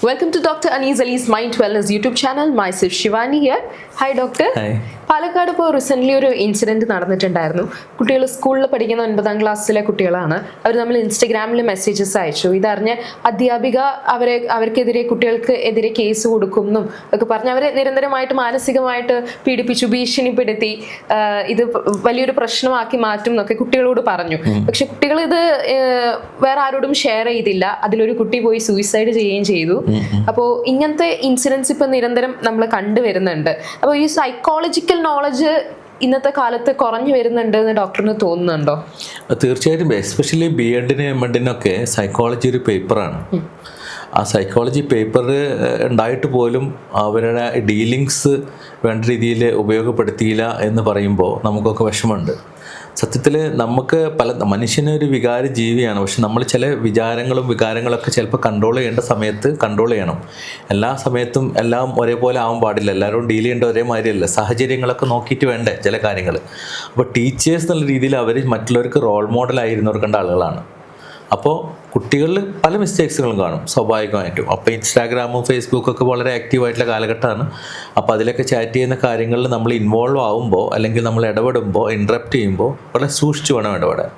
Welcome to Dr. Anis Ali's Mind Wellness YouTube channel. Myself Shivani here. Hi, doctor. Hi. Palakkad ഇപ്പോൾ recently ഒരു incident നടന്നിട്ടുണ്ടായിരുന്നു. കുട്ടികൾ സ്കൂളിൽ പഠിക്കുന്ന ഒൻപതാം ക്ലാസ്സിലെ കുട്ടികളാണ്. അവർ നമ്മൾ ഇൻസ്റ്റഗ്രാമിൽ മെസ്സേജസ് അയച്ചു. ഇതറിഞ്ഞ് അധ്യാപിക അവരെ അവർക്കെതിരെ കുട്ടികൾക്ക് എതിരെ കേസ് കൊടുക്കുമെന്നും ഒക്കെ പറഞ്ഞ് അവരെ നിരന്തരമായിട്ട് മാനസികമായിട്ട് പീഡിപ്പിച്ചു ഭീഷണിപ്പെടുത്തി ഇത് വലിയൊരു പ്രശ്നമാക്കി മാറ്റും എന്നൊക്കെ കുട്ടികളോട് പറഞ്ഞു. പക്ഷെ കുട്ടികൾ ഇത് വേറെ ആരോടും ഷെയർ ചെയ്തില്ല. അതിലൊരു കുട്ടി പോയി സൂയിസൈഡ് ചെയ്യുകയും ചെയ്തു. അപ്പോൾ ഇങ്ങനത്തെ ഇൻസിഡൻസ് ഇപ്പം നിരന്തരം നമ്മൾ കണ്ടുവരുന്നുണ്ട്. അപ്പോൾ ഈ സൈക്കോളജിക്കൽ നോളജ് ഇന്നത്തെ കാലത്ത് കുറഞ്ഞു വരുന്നുണ്ട് എന്ന് ഡോക്ടറിന് തോന്നുന്നുണ്ടോ? തീർച്ചയായിട്ടും എസ്പെഷ്യലി ബി എഡിന് എം എഡിനൊക്കെ സൈക്കോളജി ഒരു പേപ്പറാണ് ആ സൈക്കോളജി പേപ്പർ ഉണ്ടായിട്ട് പോലും അവരുടെ ഡീലിങ്സ് വേണ്ട രീതിയിൽ ഉപയോഗപ്പെടുത്തിയില്ല എന്ന് പറയുമ്പോൾ നമുക്കൊക്കെ വിഷമമുണ്ട്. സത്യത്തിൽ നമുക്ക് പല മനുഷ്യനൊരു വികാര ജീവിയാണ്. പക്ഷെ നമ്മൾ ചില വിചാരങ്ങളും വികാരങ്ങളൊക്കെ ചിലപ്പോൾ കൺട്രോൾ ചെയ്യേണ്ട സമയത്ത് കൺട്രോൾ ചെയ്യണം. എല്ലാ സമയത്തും എല്ലാം ഒരേപോലെ ആവാൻ പാടില്ല. എല്ലാവരും ഡീൽ ചെയ്യേണ്ട ഒരേ മാതിരിയല്ല സാഹചര്യങ്ങളൊക്കെ നോക്കിയിട്ട് വേണ്ടേ ചില കാര്യങ്ങൾ. അപ്പോൾ ടീച്ചേഴ്സ് എന്നുള്ള രീതിയിൽ അവർ മറ്റുള്ളവർക്ക് റോൾ മോഡലായിരുന്നവർ കണ്ട ആളുകളാണ്. അപ്പോൾ കുട്ടികളിൽ പല മിസ്റ്റേക്സുകളും കാണും സ്വാഭാവികമായിട്ടും. അപ്പോൾ ഇൻസ്റ്റാഗ്രാമും ഫേസ്ബുക്കും ഒക്കെ വളരെ ആക്റ്റീവായിട്ടുള്ള കാലഘട്ടമാണ്. അപ്പോൾ അതിലൊക്കെ ചാറ്റ് ചെയ്യുന്ന കാര്യങ്ങളിൽ നമ്മൾ ഇൻവോൾവ് ആവുമ്പോൾ അല്ലെങ്കിൽ നമ്മൾ ഇടപെടുമ്പോൾ ഇൻട്രപ്റ്റ് ചെയ്യുമ്പോൾ വളരെ സൂക്ഷിച്ചു വേണം ഇടപെടാൻ.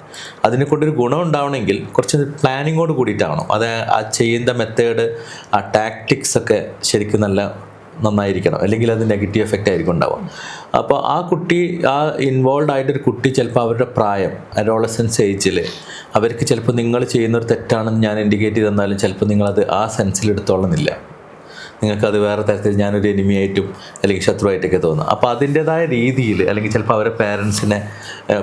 അതിനെ കൊണ്ടൊരു ഗുണം ഉണ്ടാവണമെങ്കിൽ കുറച്ച് പ്ലാനിങ്ങോട് കൂടിയിട്ടാവണം. അത് ആ ചെയ്യുന്ന മെത്തേഡ് ആ ടാക്ടിക്സ് ഒക്കെ ശരിക്കും നല്ല നന്നായിരിക്കണം. അല്ലെങ്കിൽ അത് നെഗറ്റീവ് എഫക്റ്റ് ആയിരിക്കും ഉണ്ടാവുക. അപ്പോൾ ആ കുട്ടി ആ ഇൻവോൾവ് ആയിട്ടൊരു കുട്ടി ചിലപ്പോൾ അവരുടെ പ്രായം അഡോളസൻസ് ഏജിൽ അവർക്ക് ചിലപ്പോൾ നിങ്ങൾ ചെയ്യുന്നൊരു തെറ്റാണെന്ന് ഞാൻ ഇൻഡിക്കേറ്റ് ചെയ്ത് തന്നാലും ചിലപ്പോൾ നിങ്ങളത് ആ സെൻസിൽ എടുത്തോളുന്നില്ല. നിങ്ങൾക്കത് വേറെ തരത്തിൽ ഞാനൊരു എനിമിയായിട്ടും അല്ലെങ്കിൽ ശത്രുവായിട്ടൊക്കെ തോന്നും. അപ്പോൾ അതിന്റെതായ രീതിയിൽ അല്ലെങ്കിൽ ചിലപ്പോൾ അവരുടെ പേരൻസിനെ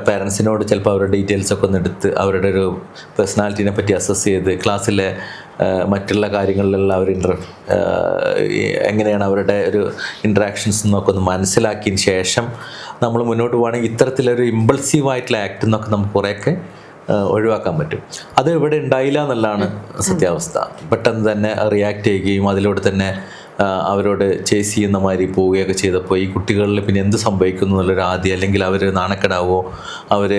പേരൻസിനോട് ചിലപ്പോൾ അവരുടെ ഡീറ്റെയിൽസ് ഒക്കെ ഒന്ന് എടുത്ത് അവരുടെ ഒരു പേഴ്സണാലിറ്റിനെ പറ്റി അസസ് ചെയ്ത് ക്ലാസ്സിലെ മറ്റുള്ള കാര്യങ്ങളിലുള്ള അവർ ഇന്റർ എങ്ങനെയാണ് അവരുടെ ഒരു ഇൻട്രാക്ഷൻസ് എന്നൊക്കെ ഒന്ന് മനസ്സിലാക്കിയതിന് ശേഷം നമ്മൾ മുന്നോട്ട് പോകുകയാണെങ്കിൽ ഇത്തരത്തിലൊരു ഇമ്പൾസീവായിട്ടുള്ള ആക്ട് എന്നൊക്കെ നമുക്ക് കുറേയൊക്കെ ഒഴിവാക്കാൻ പറ്റും. അത് ഇവിടെ ഉണ്ടായില്ല എന്നുള്ളതാണ് സത്യാവസ്ഥ. പെട്ടെന്ന് തന്നെ റിയാക്ട് ചെയ്യുകയും അതിലൂടെ തന്നെ അവരോട് ചേസ് ചെയ്യുന്ന മാതിരി പോവുകയൊക്കെ ചെയ്തപ്പോൾ ഈ കുട്ടികളിൽ പിന്നെ എന്ത് സംഭവിക്കുന്നു എന്നുള്ളൊരു ആദ്യം അല്ലെങ്കിൽ അവർ നാണക്കെടാവോ? അവർ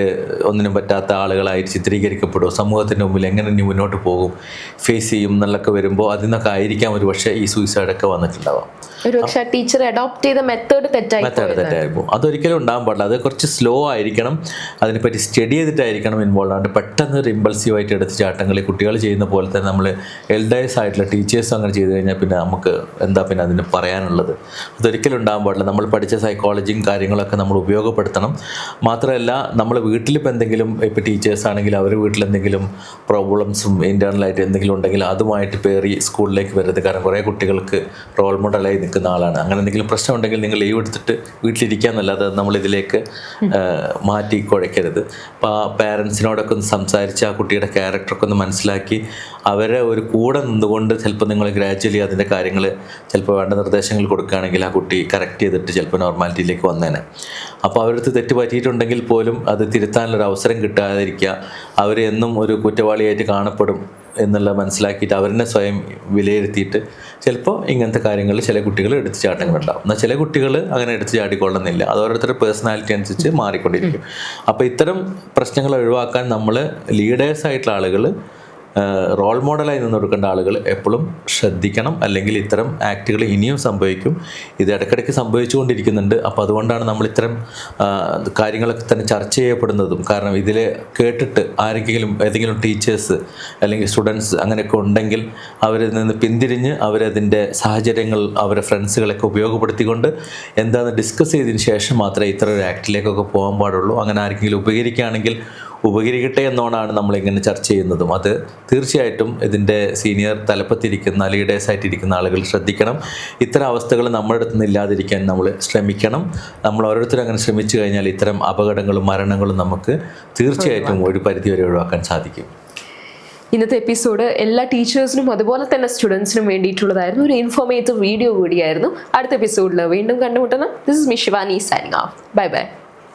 ഒന്നിനും പറ്റാത്ത ആളുകളായി ചിത്രീകരിക്കപ്പെടുമോ സമൂഹത്തിന്റെ മുമ്പിൽ എങ്ങനെ ഇനി മുന്നോട്ട് പോകും? ഫേസ് ചെയ്യും എന്നുള്ളൊക്കെ വരുമ്പോൾ അതിൽ നിന്നൊക്കെ ആയിരിക്കാം ഒരു പക്ഷേ ഈ സൂയിസൈഡൊക്കെ വന്നിട്ടുണ്ടാവാം ടീച്ചർ അഡോപ്റ്റ് ചെയ്ത മെത്തേഡ് തെറ്റായി മെത്തേഡ് തെറ്റായിരിക്കും അതൊരിക്കലും ഉണ്ടാകാൻ പാടില്ല. അത് കുറച്ച് സ്ലോ ആയിരിക്കണം. അതിനെപ്പറ്റി സ്റ്റഡി ചെയ്തിട്ടായിരിക്കണം ഇൻവോൾവ് ആണ്ട് പെട്ടെന്ന് ഒരു ഇമ്പൾസീവ് ആയിട്ട് എടുത്ത് ചാട്ടങ്ങളിൽ കുട്ടികൾ ചെയ്യുന്ന പോലെ തന്നെ നമ്മൾ എൽഡേഴ്സ് ആയിട്ടുള്ള ടീച്ചേഴ്സ് അങ്ങനെ ചെയ്ത് കഴിഞ്ഞാൽ പിന്നെ നമുക്ക് എന്താ പിന്നെ അതിന് പറയാനുള്ളത്? അതൊരിക്കലും ഉണ്ടാകാൻ പാടില്ല. നമ്മൾ പഠിച്ച സൈക്കോളജിയും കാര്യങ്ങളൊക്കെ നമ്മൾ ഉപയോഗപ്പെടുത്തണം. മാത്രമല്ല നമ്മൾ വീട്ടിലിപ്പോൾ എന്തെങ്കിലും ഇപ്പോൾ ടീച്ചേഴ്സ് ആണെങ്കിൽ അവർ വീട്ടിലെന്തെങ്കിലും പ്രോബ്ലംസും ഇന്റേർണലായിട്ട് എന്തെങ്കിലും ഉണ്ടെങ്കിൽ അതുമായിട്ട് പേറി സ്കൂളിലേക്ക് വരരുത് കാരണം കുറേ കുട്ടികൾക്ക് റോൾ മോഡലായി നിൽക്കുന്ന ആളാണ്. അങ്ങനെ എന്തെങ്കിലും പ്രശ്നം ഉണ്ടെങ്കിൽ നിങ്ങൾ ലീവ് എടുത്തിട്ട് വീട്ടിലിരിക്കാന്നല്ലാതെ നമ്മൾ ഇതിലേക്ക് മാറ്റി കുഴയ്ക്കരുത്. അപ്പോൾ ആ പാരൻസിനോടൊക്കെ ഒന്ന് സംസാരിച്ച് ആ കുട്ടിയുടെ ക്യാരക്ടറൊക്കെ ഒന്ന് മനസ്സിലാക്കി അവരെ ഒരു കൂടെ നിന്നുകൊണ്ട് ചിലപ്പോൾ നിങ്ങൾ ഗ്രാജ്വലി അതിന്റെ കാര്യങ്ങൾ ചിലപ്പോൾ വേണ്ട നിർദ്ദേശങ്ങൾ കൊടുക്കുകയാണെങ്കിൽ ആ കുട്ടി കറക്റ്റ് ചെയ്തിട്ട് ചിലപ്പോൾ നോർമാലിറ്റിയിലേക്ക് വന്നേനെ. അപ്പോൾ അവരടുത്ത് തെറ്റ് പറ്റിയിട്ടുണ്ടെങ്കിൽ പോലും അത് തിരുത്താനുള്ളൊരു അവസരം കിട്ടാതിരിക്കുക. അവർ എന്നും ഒരു കുറ്റവാളിയായിട്ട് കാണപ്പെടും എന്നുള്ള മനസ്സിലാക്കിയിട്ട് അവരെന്നെ സ്വയം വിലയിരുത്തിയിട്ട് ചിലപ്പോൾ ഇങ്ങനത്തെ കാര്യങ്ങളിൽ ചില കുട്ടികൾ എടുത്ത് ചാട്ടങ്ങളുണ്ടാവും. എന്നാൽ ചില കുട്ടികൾ അങ്ങനെ എടുത്തു ചാടിക്കൊള്ളുന്നില്ല. അത് ഓരോരുത്തരുടെ പേഴ്സണാലിറ്റി അനുസരിച്ച് മാറിക്കൊണ്ടിരിക്കും. അപ്പോൾ ഇത്തരം പ്രശ്നങ്ങൾ ഒഴിവാക്കാൻ നമ്മൾ ലീഡേഴ്സ് ആയിട്ടുള്ള ആളുകൾ റോൾ മോഡലായി നിന്ന് കൊടുക്കേണ്ട ആളുകൾ എപ്പോഴും ശ്രദ്ധിക്കണം. അല്ലെങ്കിൽ ഇത്തരം ആക്റ്റുകൾ ഇനിയും സംഭവിക്കും. ഇത് ഇടയ്ക്കിടയ്ക്ക് സംഭവിച്ചുകൊണ്ടിരിക്കുന്നുണ്ട്. അപ്പോൾ അതുകൊണ്ടാണ് നമ്മൾ ഇത്തരം കാര്യങ്ങളൊക്കെ തന്നെ ചർച്ച ചെയ്യപ്പെടുന്നതും. കാരണം ഇതിൽ കേട്ടിട്ട് ആരെങ്കിലും ഏതെങ്കിലും ടീച്ചേഴ്സ് അല്ലെങ്കിൽ സ്റ്റുഡൻസ് അങ്ങനെയൊക്കെ ഉണ്ടെങ്കിൽ അവരിൽ നിന്ന് പിന്തിരിഞ്ഞ് അവരതിന്റെ സാഹചര്യങ്ങൾ അവരെ ഫ്രണ്ട്സുകളൊക്കെ ഉപയോഗപ്പെടുത്തിക്കൊണ്ട് എന്താണെന്ന് ഡിസ്കസ് ചെയ്തതിന് ശേഷം മാത്രമേ ഇത്ര ഒരു ആക്ടിലേക്കൊക്കെ പോകാൻ പാടുള്ളൂ. അങ്ങനെ ആരെങ്കിലും ഉപകരിക്കുകയാണെങ്കിൽ ഉപകരിക്കട്ടെ എന്നോണാണ് നമ്മൾ ഇങ്ങനെ ചർച്ച ചെയ്യുന്നതും. അത് തീർച്ചയായിട്ടും ഇതിന്റെ സീനിയർ തലപ്പത്തിരിക്കുന്ന ലീഡേഴ്സ് ആയിട്ടിരിക്കുന്ന ആളുകൾ ശ്രദ്ധിക്കണം. ഇത്തരം അവസ്ഥകൾ നമ്മുടെ അടുത്ത് നിന്ന് ഇല്ലാതിരിക്കാൻ നമ്മൾ ശ്രമിക്കണം. നമ്മൾ ഓരോരുത്തരും അങ്ങനെ ശ്രമിച്ചു കഴിഞ്ഞാൽ ഇത്തരം അപകടങ്ങളും മരണങ്ങളും നമുക്ക് തീർച്ചയായിട്ടും ഒരു പരിധിവരെ ഒഴിവാക്കാൻ സാധിക്കും. ഇന്നത്തെ എപ്പിസോഡ് എല്ലാ ടീച്ചേഴ്സിനും അതുപോലെ തന്നെ സ്റ്റുഡൻസിനും വേണ്ടിയിട്ടുള്ളതായിരുന്നു. ഒരു ഇൻഫോർമേറ്റീവ് വീഡിയോ കൂടിയായിരുന്നു. അടുത്ത എപ്പിസോഡിൽ വീണ്ടും കണ്ടുമുട്ടണം. ദിസ് ഇസ് മിഷിവാനി സൈനിങ് ഓഫ് ബൈ ബൈ